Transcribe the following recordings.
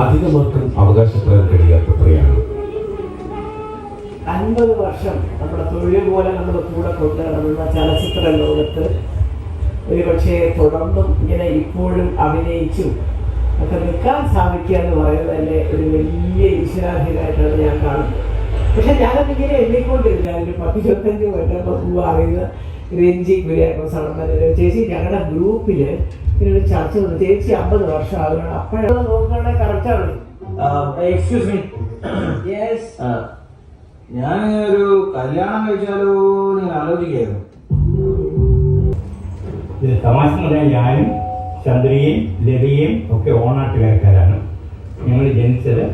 അധികമാർക്കും അവകാശപ്പെടാൻ കഴിയാത്ത തുകയാണ് അൻപത് വർഷം നമ്മുടെ തൊഴിൽ പോലെ നമ്മുടെ കൂടെ കൊണ്ടുനടന്ന ചലച്ചിത്ര ലോകത്ത് ഒരു പക്ഷേ തുടർന്നും ഇങ്ങനെ ഇപ്പോഴും അഭിനയിച്ചും ഒക്കെ നിൽക്കാൻ സാധിക്കുക എന്ന് പറയുന്നത് തന്നെ ഒരു വലിയ ഈശ്വരാധികമായിട്ടാണ് ഞാൻ കാണുന്നത്. പക്ഷെ ഞാനതിങ്ങനെ എണ്ണിക്കൊണ്ടിരുന്ന ഒരു പത്ത് ഇരുപത്തഞ്ച് കൊല്ലം മുമ്പ് അറിയുന്ന രഞ്ജി കുര്യാക്കോസ് ആണെന്നല്ലോ ചേച്ചി. ഞങ്ങളുടെ ഗ്രൂപ്പിൽ ഇങ്ങനെ ചർച്ച വന്നു. ചേച്ചി അമ്പത് വർഷം ആകണം അപ്പോഴത് നോക്കുകയാണെങ്കിൽ കറക്റ്റാണ് എക്സ്ക്യൂസ് മീ യെസ് ഞാൻ ഒരു കല്യാണം കഴിച്ചാലോ നിങ്ങൾ ആലോചിക്കായിരുന്നു ഇത് തമാശ എന്ന് പറഞ്ഞാൽ ഞാനും ചന്ദ്രയും ലതയും ഒക്കെ ഓണാട്ടുകാരക്കാരാണ്. ഞങ്ങൾ ജനിച്ചത്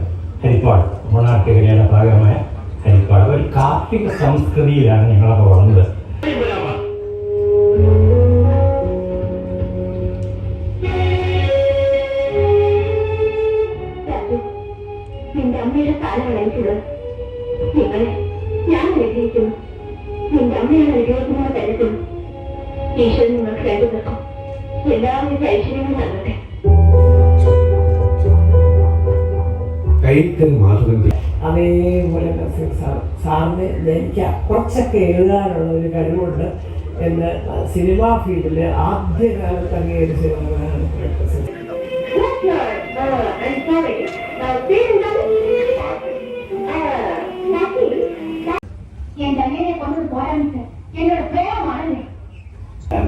ഹരിപ്പാട് ഓണാട്ടുകരയുടെ ഭാഗമായ ഹരിപ്പാട് ഒരു കാർഷിക സംസ്കൃതിയിലാണ് ഞങ്ങളൊക്കെ വളർന്നത്. ഞാൻ അനുഗ്രഹിക്കുന്നു നിന്റെ അമ്മയാണ് അനുഗ്രഹിക്കുന്നത് കരുതുന്നു ഈശ്വരൻ നിങ്ങൾക്ക് രണ്ടുപേർക്കും എല്ലാവിധ ഐശ്വര്യങ്ങളും നൽകട്ടെ കൈത്തൽ മാധവൻ അതേപോലെ സാറിന് എനിക്ക് കുറച്ചൊക്കെ എഴുതാനുള്ള ഒരു കഴിവുണ്ട് എന്ന് സിനിമാ ഫീൽഡിൽ ആദ്യകാലത്ത് അംഗീകരിച്ച ഒരാളാണ് പ്രൊഫസർ.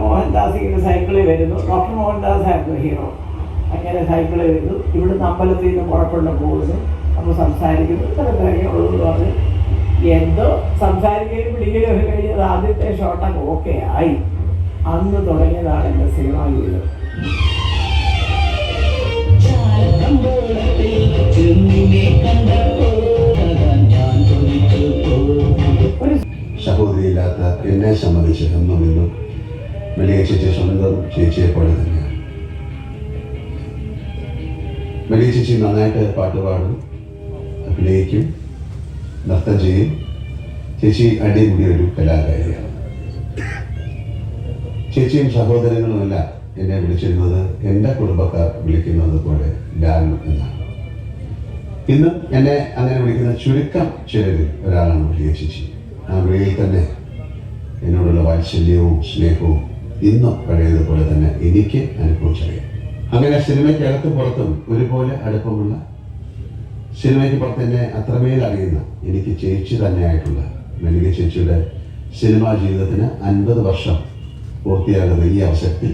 മോഹൻദാസ് ഇങ്ങനെ സൈക്കിളിൽ വരുന്നു. ഡോക്ടർ മോഹൻദാസ് ആയിരുന്നു ഹീറോ അങ്ങനെ സൈക്കിളിൽ വരുന്നു. ഇവിടുന്ന് അമ്പലത്തിൽ നിന്ന് പുറപ്പെട്ട് പോകുന്നു. അപ്പോൾ സംസാരിക്കുന്നു. ഇത്ര ഉള്ളൂ പറഞ്ഞ്. എന്തോ സംസാരിക്കുകയും പിടിക്കുകയും ഒക്കെ കഴിഞ്ഞത് ആദ്യത്തെ ഷോട്ടൊക്കെ ഓക്കെ ആയി. അന്ന് തുടങ്ങിയതാണ് എന്റെ സിനിമ ജീവിതം. ഒരു സംബന്ധിച്ച് എന്നും ഇന്നും വലിയ ചേച്ചി സ്വന്തം ചേച്ചിയെ പോലെ തന്നെയാണ്. വലിയ ചേച്ചി നന്നായിട്ട് പാട്ട് പാടും അഭിനയിക്കും നൃത്തം ചെയ്യും. ചേച്ചി അടിമുടി ഒരു കലാകാരിയാണ്. ചേച്ചിയും സഹോദരങ്ങളുമല്ല എന്നെ വിളിച്ചിരുന്നത് എന്റെ കുടുംബക്കാർ വിളിക്കുന്നത് പോലെ ലാൽ എന്നാണ്. ഇന്നും എന്നെ അങ്ങനെ വിളിക്കുന്ന ചുരുക്കം ചിലരിൽ ഒരാളാണ് വലിയ ചേച്ചി ആ വിളിയിൽ തന്നെ എന്നോടുള്ള വാത്സല്യവും സ്നേഹവും ഇന്നും പഴയതുപോലെ തന്നെ എനിക്ക് അനുഭവിച്ചറിയാം. അങ്ങനെ സിനിമയ്ക്കകത്ത് പുറത്തും ഒരുപോലെ അടുപ്പമുള്ള സിനിമയ്ക്ക് പുറത്ത് എന്നെ അത്രമേൽ അറിയുന്ന എനിക്ക് ചേച്ചി തന്നെയായിട്ടുള്ള മല്ലിക ചേച്ചിയുടെ സിനിമാ ജീവിതത്തിന് അൻപത് വർഷം പൂർത്തിയാകുന്ന ഈ അവസരത്തിൽ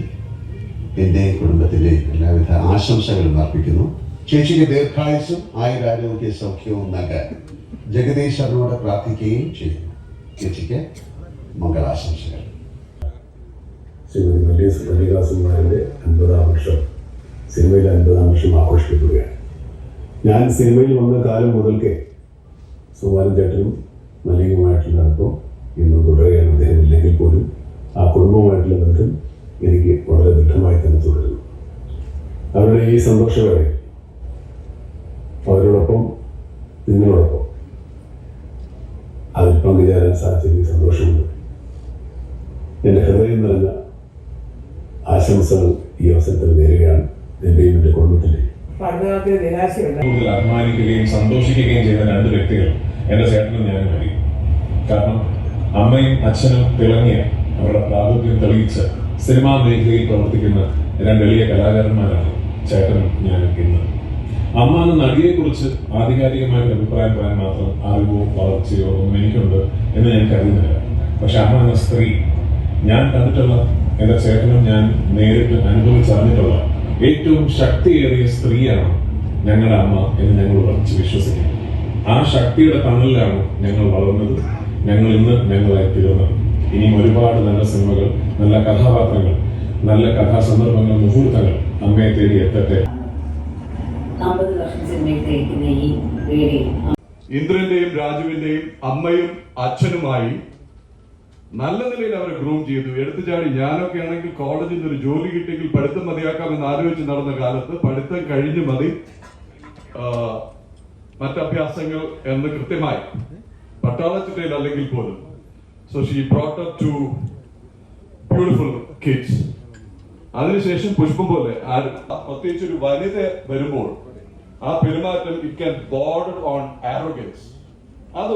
എന്റെയും കുടുംബത്തിന്റെയും എല്ലാവിധ ആശംസകളും അർപ്പിക്കുന്നു. ചേച്ചിക്ക് ദീർഘായുസും ആയുരാരോഗ്യ സൗഖ്യവും നൽകാൻ ജഗദീശ്വരനോട് പ്രാർത്ഥിക്കുകയും ചെയ്യുന്നു. ചേച്ചിക്ക് മംഗളാശംസകൾ. ശ്രീമതി മല്ലിക മല്ലികാസന്മാരുടെ അൻപതാം വർഷം സിനിമയിലെ അൻപതാം വർഷം ആഘോഷിക്കപ്പെടുകയാണ്. ഞാൻ സിനിമയിൽ വന്ന കാലം മുതൽക്കേ സുമാരൻ ചേട്ടനും മല്ലികമായിട്ടുള്ള അടുപ്പം ഇന്ന് തുടരുകയാണ് അദ്ദേഹം ഇല്ലെങ്കിൽ പോലും ആ കുടുംബവുമായിട്ടുള്ള ബന്ധം എനിക്ക് വളരെ ദൃഢമായി തന്നെ തുടരുന്നു. അവരുടെ ഈ സന്തോഷവേള അവരോടൊപ്പം നിങ്ങളോടൊപ്പം അതിൽ പങ്കുചേരാൻ സാധിച്ചതിൽ സന്തോഷമുണ്ട്. എന്റെ ഹൃദയം നിറഞ്ഞ ആശംസകൾ ഈ അവസരത്തിൽ നേരുകയാണ് എന്റെയും എന്റെ കുടുംബത്തിന്റെയും കൂടുതൽ അഭിമാനിക്കുകയും സന്തോഷിക്കുകയും ചെയ്ത രണ്ട് വ്യക്തികൾ എന്റെ ചേട്ടനും ഞാൻ കഴിയും കാരണം അമ്മയും അച്ഛനും തിളങ്ങിയ അവരുടെ പ്രാഗൽഭ്യം തെളിയിച്ച് സിനിമാ മേഖലയിൽ പ്രവർത്തിക്കുന്ന രണ്ട് എളിയ കലാകാരന്മാരാണ് ചേട്ടനും ഞാനും ഇന്ന്. അമ്മ എന്ന നടിയെക്കുറിച്ച് ആധികാരികമായ ഒരു അഭിപ്രായം പറയാൻ മാത്രം അറിവോ വളർച്ചയോ ഒന്നും എനിക്കുണ്ട് എന്ന് ഞാൻ കരുതുന്നില്ല. പക്ഷെ അമ്മ എന്ന സ്ത്രീ ഞാൻ കണ്ടിട്ടുള്ള എന്റെ ചേട്ടനും ഞാൻ നേരിട്ട് അനുഭവിച്ചറിഞ്ഞിട്ടുള്ള ഏറ്റവും ശക്തിയേറിയ സ്ത്രീയാണ് ഞങ്ങളുടെ അമ്മ എന്ന് ഞങ്ങൾ ഉറച്ച് വിശ്വസിക്കുന്നു. ആ ശക്തിയുടെ തണലിലാണ് ഞങ്ങൾ വളർന്നത്. ഞങ്ങൾ ഇന്ന് ഞങ്ങളായി തീർന്നത് ഇനിയും ഒരുപാട് നല്ല സിനിമകൾ നല്ല കഥാപാത്രങ്ങൾ നല്ല കഥാസന്ദർഭങ്ങൾ മുഹൂർത്തങ്ങൾ അമ്മയെ തേടി എത്തട്ടെ. ഇന്ദ്രന്റെയും രാജുവിന്റെയും അമ്മയും അച്ഛനുമായി നല്ല നിലയിൽ അവരെ ഗ്രൂം ചെയ്തു. എടുത്തുചാടി ഞാനൊക്കെ ആണെങ്കിൽ കോളേജിൽ നിന്ന് ഒരു ജോലി കിട്ടിയെങ്കിൽ പഠിത്തം മതിയാക്കാമെന്ന് ആലോചിച്ച് നടന്ന കാലത്ത് പഠിത്തം കഴിഞ്ഞ് മതി. മറ്റഭ്യാസങ്ങൾ എന്ന് കൃത്യമായി. പട്ടാളച്ചിട്ടയിൽ അല്ലെങ്കിൽ പോലും. So she brought up two beautiful kids അതിനുശേഷം പുഷ്പം പോലെ പ്രത്യേകിച്ച് ഒരു വനിത വരുമ്പോൾ ആ പെരുമാറ്റം ഇറ്റ് ക്യാൻ ബോർഡർ ഓൺ ആരോഗ്യൻസ് അത്